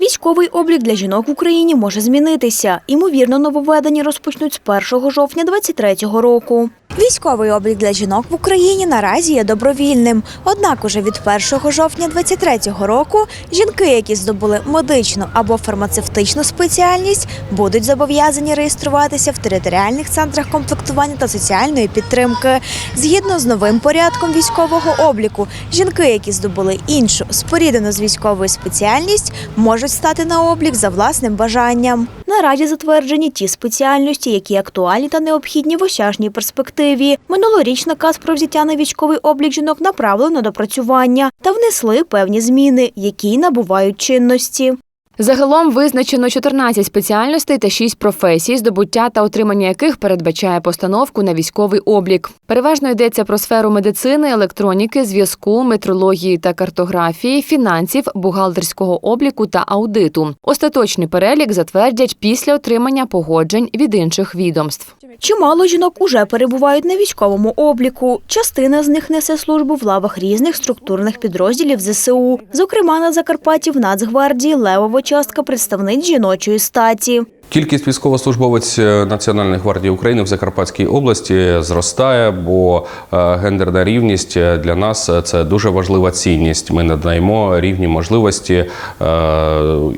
Військовий облік для жінок в Україні може змінитися. Імовірно, нововведення розпочнуть з 1 жовтня 2023 року. Військовий облік для жінок в Україні наразі є добровільним. Однак уже від 1 жовтня 2023 року жінки, які здобули медичну або фармацевтичну спеціальність, будуть зобов'язані реєструватися в територіальних центрах комплектування та соціальної підтримки. Згідно з новим порядком військового обліку, жінки, які здобули іншу споріднену з військовою спеціальність, можуть стати на облік за власним бажанням. Наразі затверджені ті спеціальності, які актуальні та необхідні в осяжній перспективі. Минулоріч наказ про взяття на військовий облік жінок направлено на допрацювання та внесли певні зміни, які набувають чинності. Загалом визначено 14 спеціальностей та 6 професій, здобуття та отримання яких передбачає постановку на військовий облік. Переважно йдеться про сферу медицини, електроніки, зв'язку, метрології та картографії, фінансів, бухгалтерського обліку та аудиту. Остаточний перелік затвердять після отримання погоджень від інших відомств. Чимало жінок уже перебувають на військовому обліку. Частина з них несе службу в лавах різних структурних підрозділів ЗСУ. Зокрема, на Закарпатті в Нацгвардії левова частка представниць жіночої статі. Кількість військовослужбовець е, Національної гвардії України в Закарпатській області зростає, бо е, гендерна рівність е, для нас це дуже важлива цінність. Ми надаємо рівні можливості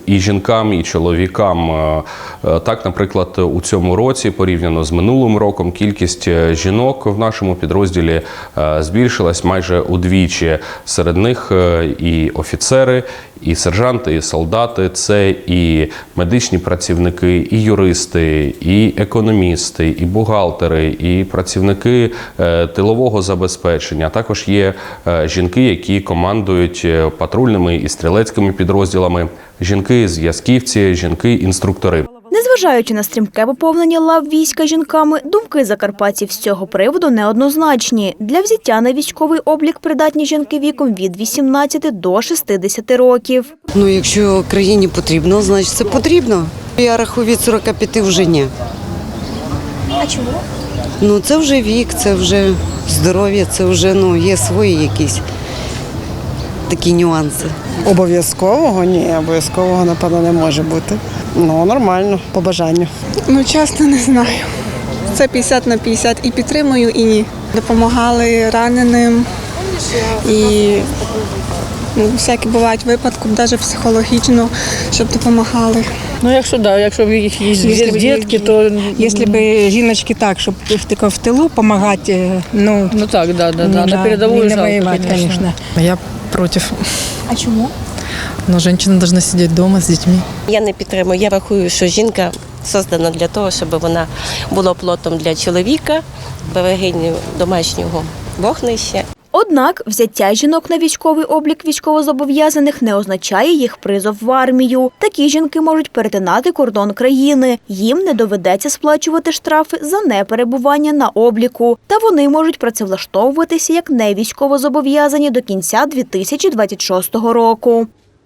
і жінкам, і чоловікам. Так, наприклад, у цьому році, порівняно з минулим роком, кількість жінок в нашому підрозділі збільшилась майже удвічі. Серед них і офіцери, і сержанти, і солдати, це і медичні працівники, і юристи, і економісти, і бухгалтери, і працівники е, тилового забезпечення. Також є е, жінки, які командують е, патрульними і стрілецькими підрозділами, жінки зв'язківці, жінки-інструктори. Незважаючи на стрімке поповнення лав війська жінками, думки закарпатців з цього приводу неоднозначні. Для взяття на військовий облік придатні жінки віком від 18 до 60 років. Ну, якщо країні потрібно, значить це потрібно. Я рахую від 45 вже ні. А чому? Ну це вже вік, це вже здоров'я, це вже ну, є свої якісь такі нюанси. Обов'язкового ні, обов'язкового, напевно, не може бути. Ну, нормально, по бажанню. Ну, чесно, не знаю. Це 50 на 50. І підтримую, і ні. Допомагали раненим. І ну, всякі бувають випадки, навіть психологічно, щоб допомагали. Ну, якщо да, якщо в їх є Якщо дітки, то Якщо б жіночки так, щоб тільки в тилу допомагати, ну, ну так, да, да, да. да, на передовую не жалко, воевать, конечно. конечно. Я против. А чому? Но женщина должна сидеть дома с детьми. Я не підтримую. Я рахую, що жінка создана для того, щоб вона була плотом для чоловіка, берегиню домашнього вогнища. Однак взяття жінок на військовий облік військовозобов'язаних не означає їх призов в армію. Такі жінки можуть перетинати кордон країни. Їм не доведеться сплачувати штрафи за неперебування на обліку. Та вони можуть працевлаштовуватися як не військовозобов'язані до кінця 2026 року.